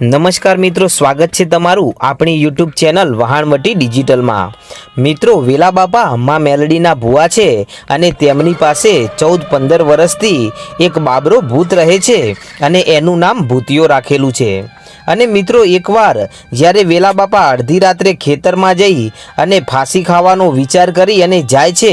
નમસ્કાર મિત્રો, સ્વાગત છે તમારું આપણી યુટ્યુબ ચેનલ વહાણવટી ડિજિટલમાં. મિત્રો, વેલા બાપા, માં મેલડીના ભુવા છે અને તેમની પાસે ચૌદ પંદર વર્ષથી એક બાબરો ભૂત રહે છે અને એનું નામ ભૂતિયો રાખેલું છે. અને મિત્રો એકવાર જ્યારે વેલા બાપા અડધી રાત્રે ખેતરમાં જઈ અને ફાંસી ખાવાનો વિચાર કરી અને જાય છે,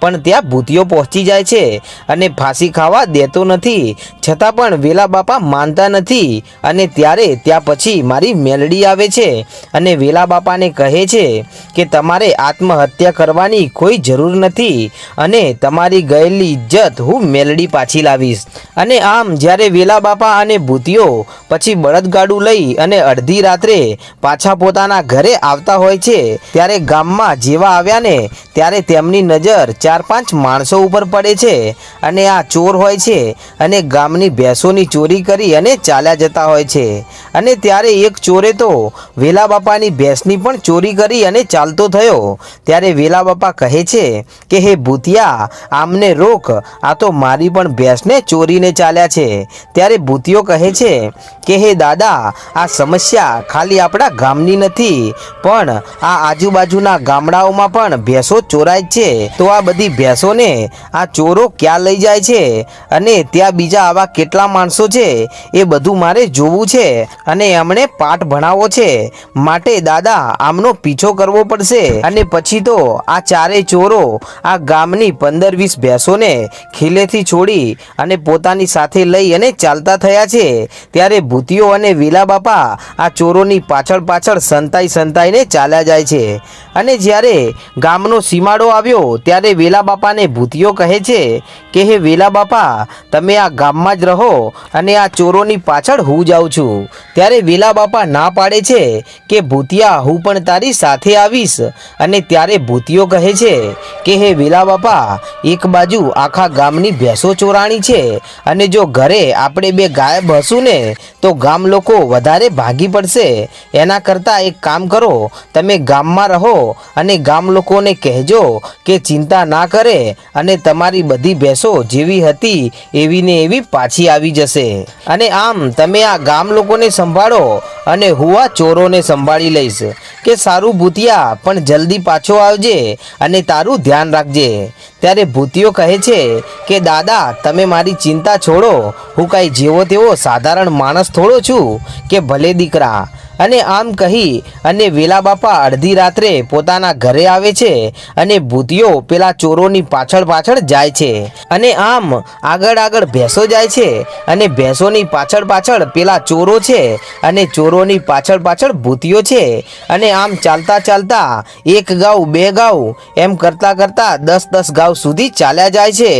પણ ત્યાં ભૂતિયો પહોંચી જાય છે અને ફાંસી ખાવા દેતો નથી. છતાં પણ વેલા બાપા માનતા નથી અને ત્યારે ત્યાં પછી મારી મેલડી આવે છે અને વેલા બાપાને કહે છે કે તમારે આત્મહત્યા કરવાની કોઈ જરૂર નથી અને તમારી ગયેલી ઇજ્જત હું મેલડી પાછી લાવીશ. અને આમ જ્યારે વેલા બાપા અને ભૂતિયો પછી બળદગાડું લઈ અને અડધી રાત્રે પાછા પોતાના ઘરે આવતા હોય છે. ત્યારે ગામમાં જેવા આવ્યા ને ત્યારે તેમની નજર ચાર પાંચ માણસો ઉપર પડે છે અને આ ચોર હોય છે અને ગામની ભેંસોની ચોરી કરી અને ચાલ્યા જતા હોય છે. અને ત્યારે એક ચોરે તો વેલા બાપાની ભેંસની પણ ચોરી કરી અને ચાલતો થયો. ત્યારે વેલા બાપા કહે છે કે, હે ભૂતિયા, આમને રોક. આ તો મારી પણ ભેંસને ચોરીને ચાલ્યા છે. ત્યારે ભૂતિયો કહે છે કે, હે દાદા આ સમસ્યા ખાલી આપણા ગામની નથી, પણ આ આજુબાજુના ગામડાઓમાં પણ ભેંસો ચોરાય છે. તો આ બધી ભેંસોને આ ચોરો ક્યાં લઈ જાય છે? અને ત્યાં બીજા આવા કેટલા માણસો છે? એ બધું મારે જોવું છે. અને એમણે પાઠ ભણાવવો છે. માટે દાદા, આમનો પીછો કરવો પડશે. અને પછી તો આ ચારે ચોરો આ ગામની પંદર વીસ ભેંસોને ખીલેથી છોડી અને પોતાની સાથે લઈ અને ચાલતા થયા છે. ત્યારે ભૂતિયો અને વેલા બાપા, આ ચોરોની પાછળ પાછળ સંતાઈ સંતાઈને ચાલ્યા જાય છે. અને જ્યારે ગામનો સીમાડો આવ્યો, ત્યારે વેલા બાપાને ભૂતિયો કહે છે કે, હે વેલા બાપા, તમે આ ગામમાં જ રહો અને આ ચોરોની પાછળ હું જાઉં છું. ત્યારે વેલા બાપા ના પાડે છે કે, ભૂતિયા, હું પણ તારી સાથે આવીશ. અને ત્યારે ભૂતિયો કહે છે કે, હે વેલા બાપા, એક બાજુ આખા ગામની ભેંસો ચોરાણી છે અને જો ઘરે આપણે બે ગાયબ હશું ને, તો ગામ લોકો વધારે ભાગી પડશે. એના કરતાં એક કામ કરો, તમે ગામમાં રહો અને ગામ લોકોને કહેજો કે ચિંતા ના કરે અને તમારી બધી ભેંસો જેવી હતી એવી ને એવી પાછી આવી જશે. અને આમ તમે આ ગામ લોકોને સંભાળો અને હું આ ચોરોને સંભાળી લઈશ. કે સારું ભૂતિયા, પણ જલ્દી પાછો આવજે અને તારું ધ્યાન રાખજે. ત્યારે ભૂતિયો કહે છે કે, દાદા, તમે મારી ચિંતા છોડો. હું કાંઈ જેવો તેવો સાધારણ માણસ થોડો છું કે ભલે દીકરા. અને આમ કહી, અને વેલા બાપા અડધી રાત્રે પોતાના ઘરે આવે છે અને ભૂતિયો પેલા ચોરોની પાછળ પાછળ જાય છે. અને આમ આગળ આગળ ભેંસો જાય છે અને ભેંસોની પાછળ પાછળ પેલા ચોરો છે અને ચોરોની પાછળ પાછળ ભૂતિયો છે. અને આમ ચાલતા ચાલતા એક ગાઉ બે ગાઉ એમ કરતા કરતા દસ દસ ગાઉ સુધી ચાલ્યા જાય છે.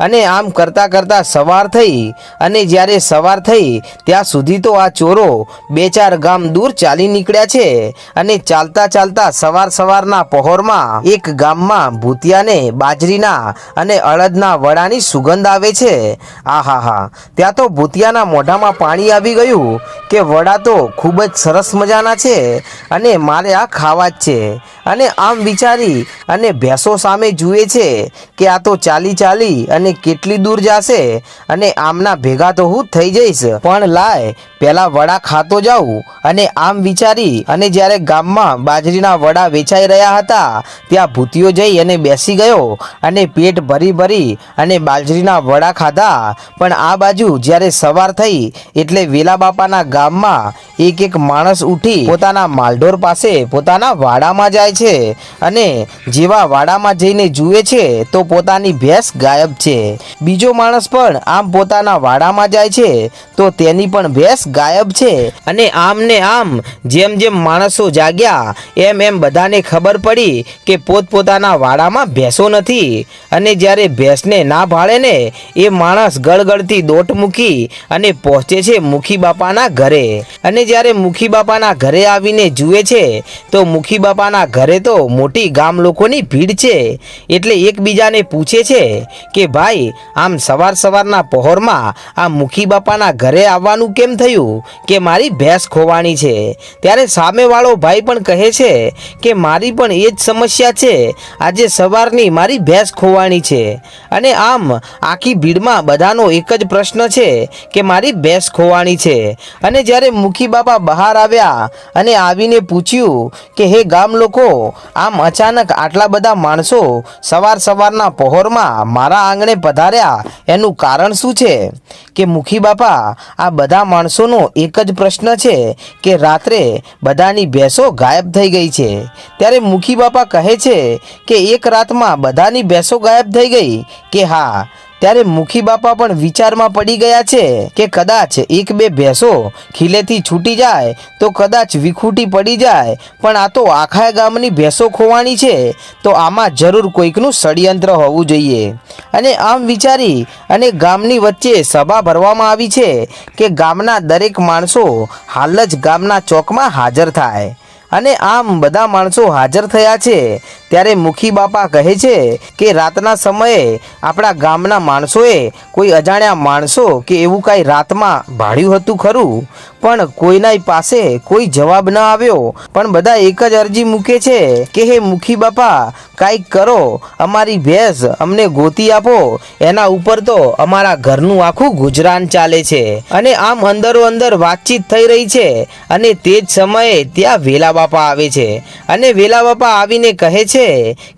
અને આમ કરતા કરતા સવાર થઈ અને જ્યારે સવાર થઈ, ત્યાં સુધી તો આ ચોરો બે ચાર ગામ દૂર ચાલી નીકળ્યા છે અને ચાલતા ચાલતા સવાર સવારના પહોરમાં એક ગામમાં ભૂતિયાને બાજરીના અને અડદના વડાની સુગંધ આવે છે. આહા હા, ત્યાં તો ભૂતિયાના મોઢામાં પાણી આવી ગયું કે વડા તો ખૂબ જ સરસ મજાના છે અને મારે આ ખાવા જ છે. અને આમ વિચારી અને ભેંસો સામે જુએ છે કે આ તો ચાલી ચાલી અને કેટલી દૂર જશે અને આમના ભેગા તો હું થઈ જઈશ. પણ લાય, પેલા વડા ખાતો જાઉં. અને આમ વિચારી અને જ્યારે ગામમાં બાજરીના વડા વેચાઈ રહ્યા હતા, ત્યાં ભૂતિયો જઈ અને બેસી ગયો અને પેટ ભરી ભરી અને બાજરીના વડા ખાધા. પણ આ બાજુ જ્યારે સવાર થઈ, એટલે વેલા બાપાના ગામમાં એક એક માણસ ઉઠી પોતાના માલઢોર પાસે પોતાના વાડામાં જાય છે અને જેવા વાડામાં જઈને જુએ છે તો પોતાની ભેંસ ગાયબ છે. બીજો માણસ પણ આમ પોતાના વાડામાં જાય છે તો તેની પણ ભેંસ ગાયબ છે અને આમ ને આમ જેમ જેમ માણસો જાગ્યા, એમ એમ બધાને ખબર પડી કે પોતપોતાના વાડામાં ભેંસો નથી. અને જ્યારે ભેંસને ના ભાળે ને, એ માણસ ગળગળતી દોટ મૂકી અને પહોંચે છે મુખી બાપાના ઘરે. અને જ્યારે મુખી બાપાના ઘરે આવીને જુએ છે, તો મુખી બાપાના ઘરે તો મોટી ગામ લોકોની ભીડ છે. એટલે એકબીજાને પૂછે છે કે ભાઈ, આમ સવાર સવારના પહોરમાં આ મુખી બાપાના ઘરે આવવાનું કેમ થયું? કે મારી ભેંસ ખોવાની છે. ત્યારે સામેવાળો ભાઈ પણ કહે છે કે મારી પણ એ જ સમસ્યા છે. આજે સવારની મારી ભેંસ ખોવાની છે. અને આમ આખી ભીડમાં બધાનો એક જ પ્રશ્ન છે કે મારી ભેંસ ખોવાની છે. અને જ્યારે મુખી બાપા બહાર આવ્યા અને આવીને પૂછ્યું કે, હે ગામ લોકો આમ અચાનક આટલા બધા માણસો સવાર સવારના પહોરમાં મારા આંગણે પધાર્યા. એનું કારણ શું છે? કે મુખી બાપા, આ બધા માણસોનો એક જ પ્રશ્ન છે કે રાત્રે બધાની ભેંસો ગાયબ થઈ ગઈ છે. ત્યારે મુખી બાપા કહે છે કે એક રાતમાં બધાની ભેંસો ગાયબ થઈ ગઈ? કે હા ત્યારે મુખી બાપા પણ વિચારમાં પડી ગયા છે કે કદાચ એક બે ભેંસો ખીલેથી છૂટી જાય તો કદાચ વિખૂટી પડી જાય. પણ આ તો આખા ગામની ભેંસો ખોવાની છે, તો આમાં જરૂર કોઈકનું ષડયંત્ર હોવું જોઈએ. અને આમ વિચારી અને ગામની વચ્ચે સભા ભરવામાં આવી છે કે ગામના દરેક માણસો હાલ જ ગામના ચોકમાં હાજર થાય. અને આમ બધા માણસો હાજર થયા છે ત્યારે મુખી બાપા કહે છે કે રાતના સમયે આપણા ગામના માણસોએ કોઈ અજાણ્યા માણસો કે એવું કાંઈ રાતમાં ભાડ્યું હતું ખરું? પણ કોઈના પાસે કોઈ જવાબ ન આવ્યો. પણ બધા એક જ અરજી મૂકે છે કે, હે મુખી બાપા, કાંઈક કરો, અમારી ભેંસ અમને ગોતી આપો. એના ઉપર તો અમારા ઘરનું આખું ગુજરાન ચાલે છે. અને આમ અંદરો અંદર વાતચીત થઈ રહી છે અને તે જ સમયે ત્યાં વેલા બાપા આવે છે. અને વેલા બાપા આવીને કહે છે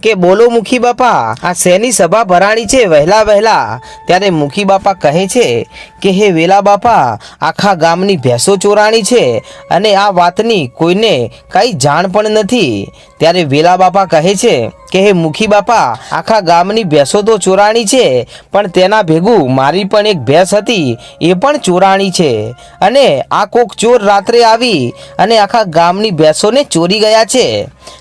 કે બોલો મુખી બાપા આ શેની સભા ભરાણી છે વહેલા વહેલા? ત્યારે મુખી બાપા કહે છે કે હે વેલા બાપા આખા ગામની ભેંસો ચોરાણી છે અને આ વાતની કોઈને કાંઈ જાણ પણ નથી. ત્યારે વેલા બાપા કહે છે કે હે મુખી બાપા આખા ગામની ભેંસો તો ચોરાણી છે પણ તેના ભેગું મારી પણ એક ભેંસ હતી એ પણ ચોરાણી છે. અને આ કોક ચોર રાત્રે આવી અને આખા ગામની ભેંસોને ચોરી ગયા છે.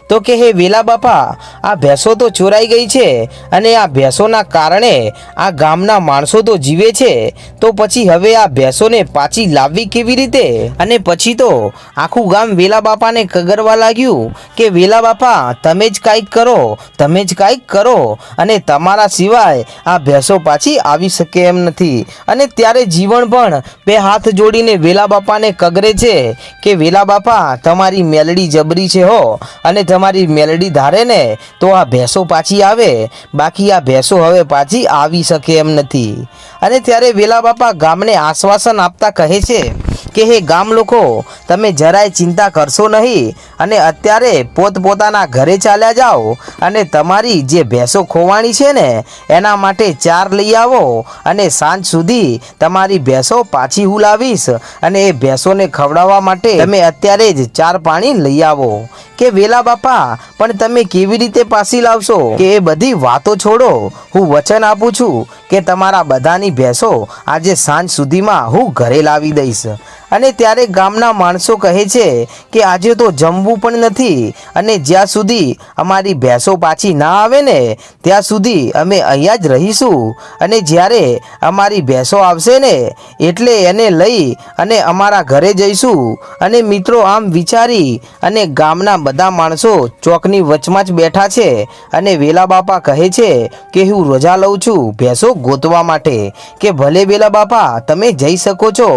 તો કે, હે વેલા બાપા, આ ભેંસો તો ચોરાઈ ગઈ છે અને આ ભેંસોના કારણે આ ગામના માણસો તો જીવે છે. તો પછી હવે આ ભેંસોને પાછી લાવવી કેવી રીતે? અને પછી તો આખું ગામ વેલા બાપાને કગરવા લાગ્યું કે, વેલા બાપા, તમે જ કાંઈક કરો, તમે જ કાંઈક કરો અને તમારા સિવાય આ ભેંસો પાછી આવી શકે એમ નથી. અને ત્યારે જીવન પણ બે હાથ જોડીને વેલા બાપાને કગરે છે કે, વેલા બાપા, તમારી મેલડી જબરી છે હો અને તમારી મેલડી ધારે ને, તો આ ભેંસો પાછી આવે. બાકી આ ભેંસો હવે પાછી આવી શકે એમ નથી. અને ત્યારે વેલા બાપા ગામને આશ્વાસન આપતા કહે છે કે, હે ગામ લોકો, તમે જરાય ચિંતા કરશો નહીં અને અત્યારે પોતપોતાના ઘરે ચાલ્યા જાઓ અને તમારી જે ભેંસો ખોવાણી છે ને, એના માટે ચાર લઈ આવો અને સાંજ સુધી તમારી ભેંસો પાછી હું લાવીશ અને એ ભેંસોને ખવડાવવા માટે તમે અત્યારે જ ચાર પાણી લઈ આવો. કે, વેલા બાપા, પણ તમે કેવી રીતે પાછી લાવશો? કે એ બધી વાતો છોડો. હું વચન આપું છું કે તમારા બધાની ભેંસો આજે સાંજ સુધીમાં હું ઘરે લાવી દઈશ. અને ત્યારે ગામના માણસો કહે છે કે આજે તો જમવું પણ નથી અને જ્યાં સુધી અમારી ભેંસો પાછી ના આવે ને, ત્યાં સુધી અમે અહીંયા જ રહીશું. અને જ્યારે અમારી ભેંસો આવશે ને, એટલે એને લઈ અને અમારા ઘરે જઈશું. અને મિત્રો આમ વિચારી અને ગામના બધા માણસો ચોકની વચમાં જ બેઠા છે અને વેલા બાપા કહે છે કે હું રજા લઉં છું ભેંસો ગોતવા માટે, કે ભલે વેલા બાપા તમે જઈ શકો છો,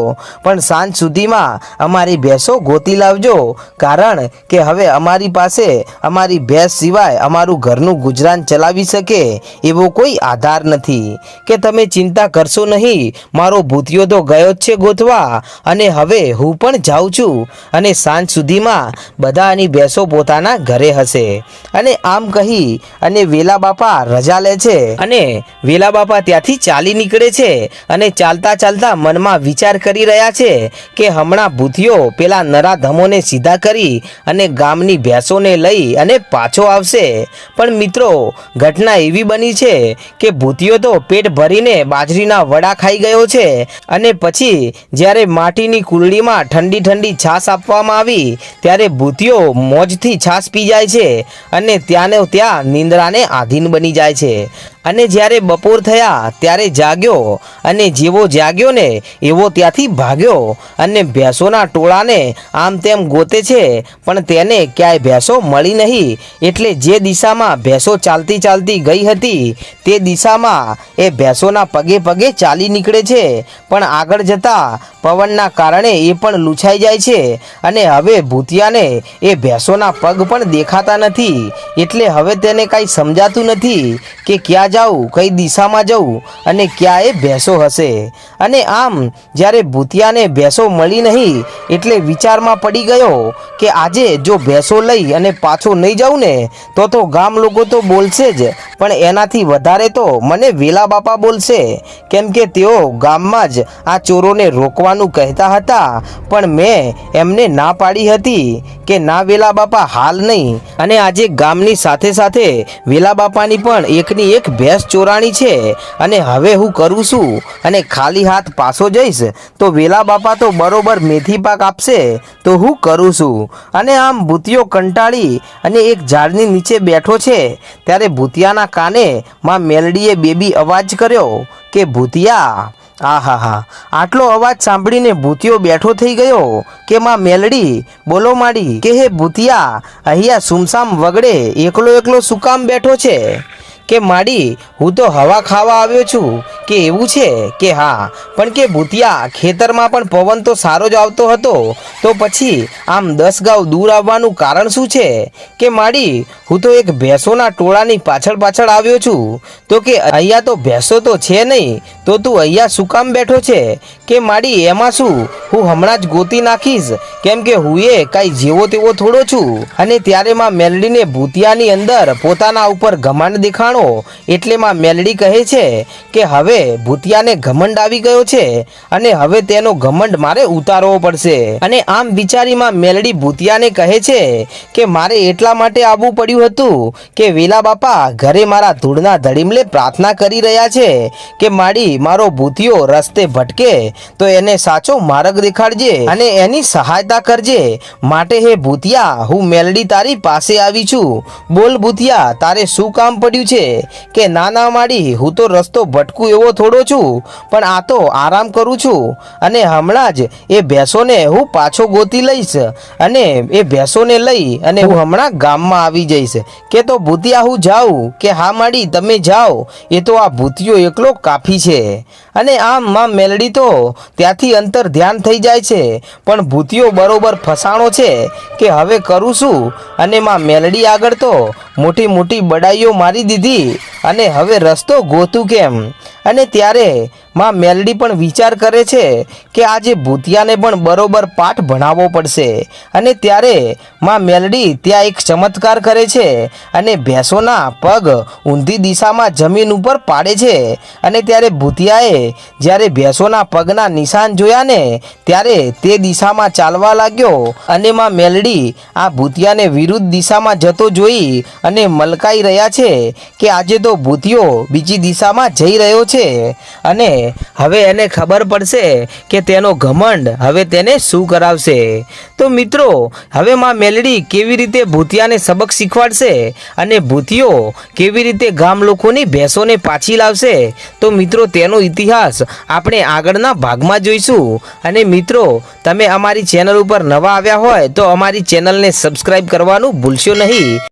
પણ સાંજ સુધીમાં અમારી ભેંસો ગોતી લાવજો. કારણ કે હવે અમારી પાસે, અમારી ભેંસ સિવાય અમારું ઘરનું ગુજરાન ચલાવી શકે એવો કોઈ આધાર નથી. કે તમે ચિંતા કરશો નહીં, મારો ભૂતિયો તો ગયો જ છે ગોતવા. અને હવે હું પણ જાઉં છું. અને સાંજ સુધીમાં બધાની ભેંસો પોતાના ઘરે હશે. અને આમ કહી, અને વેલા બાપા રજા લે છે. અને વેલા બાપા ત્યાંથી ચાલી નીકળે છે. અને ચાલતા ચાલતા મનમાં વિચાર કરી રહ્યા છે કે હમણાં ભૂતિયો પેલા નરાધમોને સીધા કરી અને ગામની ભેંસોને લઈ અને પાછો આવશે. પણ મિત્રો, ઘટના એવી બની છે કે ભૂતિયો તો પેટ ભરીને બાજરીના વડા ખાઈ ગયો છે અને પછી જ્યારે માટીની કુરડીમાં ઠંડી ઠંડી છાશ આપવામાં આવી, ત્યારે ભૂતિયો મોજથી છાશ પી જાય છે અને ત્યાંને ત્યાં નિંદ્રાને આધીન બની જાય છે. અને જ્યારે બપોર થયા, ત્યારે જાગ્યો અને જેવો જાગ્યો ને, એવો ત્યાંથી ભાગ્યો અને ભેંસોના ટોળાને આમ તેમ ગોતે છે, પણ તેને ક્યાંય ભેંસો મળી નહીં. એટલે જે દિશામાં ભેંસો ચાલતી ચાલતી ગઈ હતી, તે દિશામાં એ ભેંસોના પગે પગે ચાલી નીકળે છે. પણ આગળ જતા પવનના કારણે એ પણ લૂછાઈ જાય છે અને હવે ભૂતિયાને એ ભેંસોના પગ પણ દેખાતા નથી. એટલે હવે તેને કાંઈ સમજાતું નથી કે ક્યાં જાઉં કઈ દિશામાં જવું અને ક્યાં એ ભેંસો હશે. અને આમ, જ્યારે ભૂતિયાને ભેંસો મળી નહીં, એટલે વિચારમાં પડી ગયો કે આજે જો ભેંસો લઈ અને પાછો નહીં જાઉં ને, તો તો ગામ લોકો તો બોલશે જ, પણ એનાથી વધારે તો મને વેલા બાપા બોલશે. કેમ કે તેઓ ગામમાં જ આ ચોરોને રોકવાનું કહેતા હતા, પણ મેં એમને ના પાડી હતી કે ના વેલા બાપા હાલ નહીં. અને આજે ગામની સાથે સાથે વેલા બાપાની પણ એકની એક ભેંસ ચોરાણી છે, અને હવે હું કરું છું, અને ખાલી હાથ પાછો જઈશ, તો વેલા બાપા તો બરોબર મેથી પાક આપશે, તો હું કરું છું. અને આમ ભૂતિયો કંટાળી અને એક ઝાડની નીચે બેઠો છે, ત્યારે ભૂતિયાના કાને માં મેલડીએ બેબી અવાજ કર્યો કે, ભૂતિયા, આહા હા, આટલો અવાજ સાંભળીને ભૂતિયો બેઠો થઈ ગયો કે, માં મેલડી, બોલો માડી, કે હે ભૂતિયા, અહીંયા સુમસામ વગડે એકલો એકલો સુકામ બેઠો છે? કે માડી, હું તો હવા ખાવા આવ્યો છું, કે એવું છે? કે હા, પણ કે ભૂતિયા ખેતરમાં પણ પવન તો સારો જ આવતો હતો, તો પછી આમ દસ ગાઉ દૂર આવવાનું કારણ શું છે? કે માડી, હું તો એક ભેંસોના ટોળાની પાછળ પાછળ આવ્યો છું, તો કે અહીંયા તો ભેંસો તો છે નહીં, તો તું અહીંયા શું કામ બેઠો છે? કે માડી, એમાં શું? હું હમણાં જ ગોતી નાખીશ, કેમ કે હું એ કાંઈ જેવો તેવો થોડો છું. અને ત્યારે માં મેલડીને ભૂતિયાની અંદર પોતાના ઉપર ઘમાંડ દેખાણો એટલે માં મેલડી કહે છે કે હવે ભૂતિયાને ઘમંડ આવી ગયો છે અને હવે તેનો ઘમંડ મારે ઉતારવો પડશે. અને આમ વિચારીમાં મેલડી ભૂતિયાને કહે છે કે મારે એટલા માટે આવવું પડ્યું હતું કે વેલા બાપા ઘરે મારા ધૂળના ધડીમલે પ્રાર્થના કરી રહ્યા છે કે માડી મારો ભૂતિયો રસ્તે ભટકે તો એને સાચો માર્ગ દેખાડજે અને એની સહાયતા કરજે. માટે હે ભૂતિયા, હું મેલડી તારી પાસે આવી છું. બોલ ભૂતિયા, તારે શું કામ પડ્યું છે? કે ના ના માડી, હું તો રસ્તો ભટકું એવો થોડો છું, પણ આ તો આરામ કરું છું. અને હમણાં જ એ ભેંસોને હું પાછો ગોતી લઈશ. અને એ ભેંસોને લઈ અને હું હમણાં ગામમાં આવી જઈશ. કે તો ભૂતિયા, હું જાઉં. કે હા માડી, તમે જાઓ. એ તો આ ભૂતિયો એકલો કાફી છે. અને આમ માં મેલડી તો ત્યાંથી અંતર ધ્યાન થઈ જાય છે. પણ ભૂતિયો બરોબર ફસાણો છે કે હવે કરું શું? અને માં મેલડી આગળ તો મોટી મોટી બડાઈઓ મારી દીધી. અને હવે રસ્તો ગોતું કેમ? અને ત્યારે માં મેલડી પણ વિચાર કરે છે કે આજે ભૂતિયાને પણ બરોબર પાઠ ભણાવવો પડશે. અને ત્યારે માં મેલડી ત્યાં એક ચમત્કાર કરે છે અને ભેંસોના પગ ઊંધી દિશામાં જમીન ઉપર પાડે છે. અને ત્યારે ભૂતિયાએ જ્યારે ભેંસોના પગના નિશાન જોયા ને ત્યારે તે દિશામાં ચાલવા લાગ્યો. અને માં મેલડી આ ભૂતિયાને વિરુદ્ધ દિશામાં જતો જોઈ અને મલકાઈ રહ્યા છે કે આજે તો ભૂતિયો બીજી દિશામાં જઈ રહ્યો છે. અને હવે એને ખબર પડશે કે તેનો ઘમંડ હવે તેને શું કરાવશે. તો મિત્રો, હવે માં મેલડી કેવી રીતે ભૂતિયાને સબક શીખવાડશે અને ભૂતિયો કેવી રીતે ગામ લોકોની ભેંસોને પાછી લાવશે? તો મિત્રો, તેનો ઇતિહાસ આપણે આગળના ભાગમાં જોઈશું. અને મિત્રો, તમે અમારી ચેનલ ઉપર નવા આવ્યા હોય તો અમારી ચેનલને સબસ્ક્રાઈબ કરવાનું ભૂલશો નહીં.